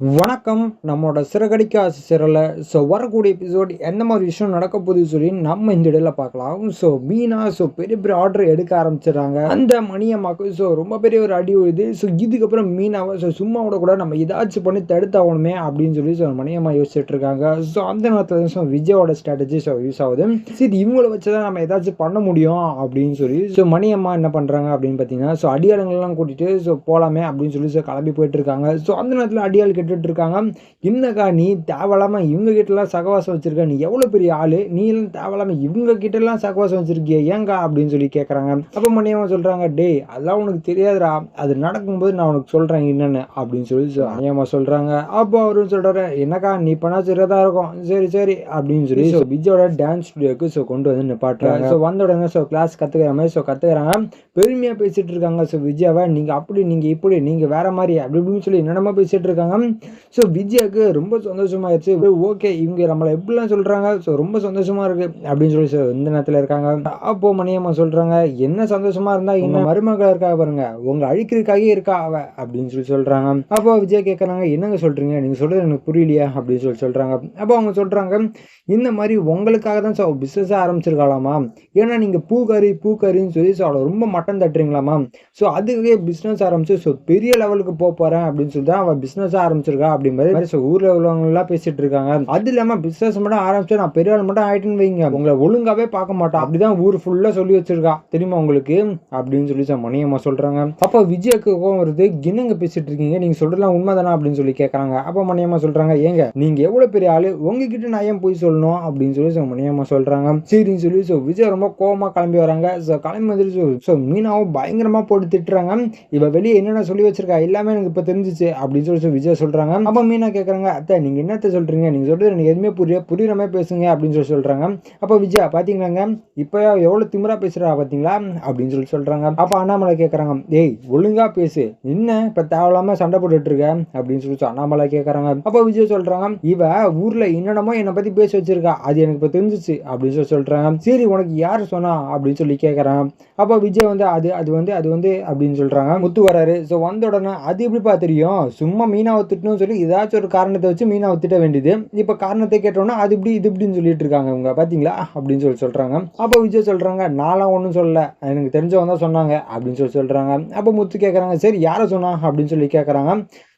வணக்கம். நம்மளோட சிறகடிக்க சிறலை. ஸோ வரக்கூடிய எபிசோட் எந்த மாதிரி விஷயம் நடக்க போகுது சொல்லி நம்ம இந்த இடையில பார்க்கலாம். ஸோ மீனா ஸோ பெரிய பெரிய ஆர்டர் எடுக்க ஆரம்பிச்சிடுறாங்க. அந்த மணியம்மாக்கு ஸோ ரொம்ப பெரிய ஒரு அடி விழுது. ஸோ இதுக்கப்புறம் மீனாவை ஸோ சும்மா விட கூட நம்ம ஏதாச்சும் பண்ணி தடுத்தாகணுமே அப்படின்னு சொல்லி ஸோ மணியம்மா யோசிச்சுட்டு இருக்காங்க. ஸோ அந்த நேரத்தில் ஸோ விஜயோட ஸ்ட்ராட்டஜி ஸோ யூஸ் ஆகுது. சரி இவங்களை வச்சு தான் நம்ம ஏதாச்சும் பண்ண முடியும் அப்படின்னு சொல்லி ஸோ மணியம்மா என்ன பண்ணுறாங்க அப்படின்னு பார்த்தீங்கன்னா ஸோ அடியாளங்கள்லாம் கூட்டிட்டு ஸோ போகலாமே அப்படின்னு சொல்லி ஸோ கிளம்பி போயிட்டு இருக்காங்க. ஸோ அந்த நேரத்தில் அடியாள் கேட்டுட்டு இருக்காங்க என்னக்கா நீ தேவையில்லாம இவங்க கிட்டலாம் சகவாசம் வச்சிருக்க. நீ எவ்வளோ பெரிய ஆளு? நீ எல்லாம் தேவையில்லாம இவங்க கிட்டலாம் சகவாசம் வச்சிருக்கிய. ஏங்கா? அப்படின்னு சொல்லி கேட்குறாங்க அப்போ மணியம்மா சொல்கிறாங்க டே அதெல்லாம் உனக்கு தெரியாதுடா. அது நடக்கும்போது நான் உனக்கு சொல்கிறேன் என்னென்னு அப்படின்னு சொல்லி மணியம்மா சொல்கிறாங்க அப்போ அவரும் சொல்கிறாரு என்னக்கா நீ பண்ணா சரியாக தான் இருக்கும். சரி சரி அப்படின்னு சொல்லி ஸோ விஜயோட டான்ஸ் ஸ்டுடியோக்கு ஸோ கொண்டு வந்து நிப்பாட்டுறாங்க. ஸோ வந்த உடனே ஸோ கிளாஸ் கற்றுக்கிற மாதிரி ஸோ கற்றுக்குறாங்க பெருமையாக பேசிட்டு இருக்காங்க ஸோ விஜயாவை நீங்கள் அப்படி நீங்கள் இப்படி நீங்கள் வேற மாதிரி அப்படி இப்படின்னு சொல்லி என்னென்னமோ பேசிட்டு இருக்காங்க ஸோ விஜயாவுக்கு ரொம்ப சந்தோஷமாயிருச்சு. ஓகே இவங்க நம்மளை எப்படிலாம் சொல்கிறாங்க ஸோ ரொம்ப சந்தோஷமா இருக்கு அப்படின்னு சொல்லி இந்த நேரத்தில் இருக்காங்க. அப்போ மணியம்மா சொல்கிறாங்க என்ன சந்தோஷமா இருந்தா இவங்க மருமகள் இருக்கா பாருங்க? உங்க அழிக்கிறதுக்காகவே இருக்கா அவ? அப்படின்னு சொல்லி சொல்கிறாங்க அப்போ விஜய் கேட்குறாங்க என்னங்க சொல்கிறீங்க நீங்கள் சொல்கிறது எனக்கு புரியலையா அப்படின்னு சொல்லி சொல்கிறாங்க அப்போ அவங்க சொல்கிறாங்க இந்த மாதிரி உங்களுக்காக தான் ஸோ பிஸ்னஸாக ஆரம்பிச்சிருக்காளாமா ஏன்னா நீங்கள் பூக்கறி பூக்கறின்னு சொல்லி ஸோ அவளை ரொம்ப மட்டன் தட்டுறீங்களாமா? ஸோ அதுவே பிஸ்னஸ் ஆரம்பிச்சு ஸோ பெரிய லெவலுக்கு போக போகிறேன் அப்படின்னு சொல்லி தான் அவள் பிஸ்னஸ் ஆரம்பிச்சிருக்கா அப்படி மாதிரி ஸோ ஊரில் உள்ளவங்களாம் பேசிட்டு இருக்காங்க. அது இல்லாமல் பிஸ்னஸ் மட்டும் ஆரம்பிச்சு நான் பெரிய ஆள் மட்டும் ஆயிட்டுன்னு வைங்க. உங்களை ஒழுங்காவே பார்க்க மாட்டான் அப்படிதான் ஊர் ஃபுல்லாக சொல்லி வச்சிருக்கா. தெரியுமா உங்களுக்கு? அப்படின்னு சொல்லி சார் மணியம்மா சொல்கிறாங்க அப்போ விஜய்க்கு கோவம் வருது. என்னங்க பேசிட்டு இருக்கீங்க? நீங்கள் சொல்றதுலாம் உண்மைதானா அப்படின்னு சொல்லி கேட்குறாங்க அப்போ மணியம்மா சொல்கிறாங்க ஏங்க நீங்கள் எவ்வளோ பெரிய ஆள்? உங்ககிட்ட நான் ஏன் போய் சொல்லணும்? அப்படின்னு சொல்லி ஸோ மணியம்மா சொல்கிறாங்க சரின்னு சொல்லி ஸோ விஜய் ரொம்ப கோவமா கிளம்பி வராங்க. ஸோ கிளம்பி வந்துட்டு ஸோ மீனாவும் பயங்கரமாக போட்டு திட்டுறாங்க. இவ வெளியே என்னென்ன சொல்லி வச்சிருக்கா? எல்லாமே எனக்கு இப்போ தெரிஞ்சிச்சு. அப்படின்னு சொல்லி so விஜய் சொல்கிறாங்க சொல்கிறாங்க அப்போ மீனா கேட்குறாங்க அத்தை நீங்கள் என்னத்த சொல்கிறீங்க நீங்கள் சொல்கிறது எனக்கு எதுவுமே புரிய புரியுற மாதிரி பேசுங்க அப்படின்னு சொல்லி சொல்கிறாங்க அப்போ விஜயா பார்த்தீங்களாங்க இப்போ எவ்வளோ திமிரா பேசுகிறா பார்த்தீங்களா அப்படின்னு சொல்லி சொல்கிறாங்க அப்போ அண்ணாமலை கேட்குறாங்க ஏய் ஒழுங்கா பேசு. என்ன இப்போ தேவையில்லாமல் சண்டை போட்டுட்டு இருக்க? அப்படின்னு சொல்லி அண்ணாமலை கேட்குறாங்க அப்போ விஜய் சொல்கிறாங்க இவ ஊரில் என்னென்னமோ என்னை பற்றி பேசி வச்சிருக்கா. அது எனக்கு இப்போ தெரிஞ்சிச்சு அப்படின்னு சொல்லி சொல்கிறாங்க சரி உனக்கு யார் சொன்னா? அப்படின்னு சொல்லி கேட்குறான் அப்போ விஜய் வந்து அது அது வந்து அது வந்து அப்படின்னு சொல்கிறாங்க முத்து வராரு. ஸோ வந்த உடனே அது எப்படிப்பா தெரியும்? சும்மா மீனாவை திட்டணும்னு சொல்லி ஏதாச்சும் ஒரு காரணத்தை வச்சு மீனாவை திட்ட வேண்டியது. இப்போ காரணத்தை கேட்டோன்னா அது இப்படி இது இப்படின்னு சொல்லிட்டு இருக்காங்க இவங்க. பார்த்தீங்களா அப்படின்னு சொல்லி சொல்கிறாங்க அப்போ விஜய் சொல்கிறாங்க நான்லாம் ஒன்றும் சொல்லலை. எனக்கு தெரிஞ்சவங்க தான் சொன்னாங்க அப்படின்னு சொல்லி சொல்கிறாங்க அப்போ முத்து கேட்குறாங்க சரி யாரை சொன்னா? அப்படின்னு சொல்லி கேட்குறாங்க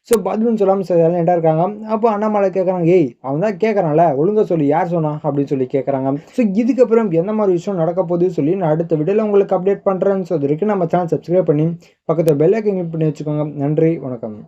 ஸோ பதிலும் சொல்லாமல் சைலண்டாக இருக்காங்க. அப்போ அண்ணாமலை கேட்குறாங்க ஏய் அவன் தான் கேட்குறான்ல ஒழுங்கா சொல்லி யார் சொன்னா? அப்படின்னு சொல்லி கேட்குறாங்க ஸோ இதுக்கப்புறம் எந்த மாதிரி விஷயம் நடக்க போகுது சொல்லி நான் அடுத்த வீடியோவில் உங்களுக்கு அப்டேட் பண்ணுறேன்னு சொல்லி வரைக்கும் நம்ம சேனல் சப்ஸ்கிரைப் பண்ணி பக்கத்தில் பெல் கிளிக் பண்ணி வச்சுக்கோங்க. நன்றி வணக்கம்.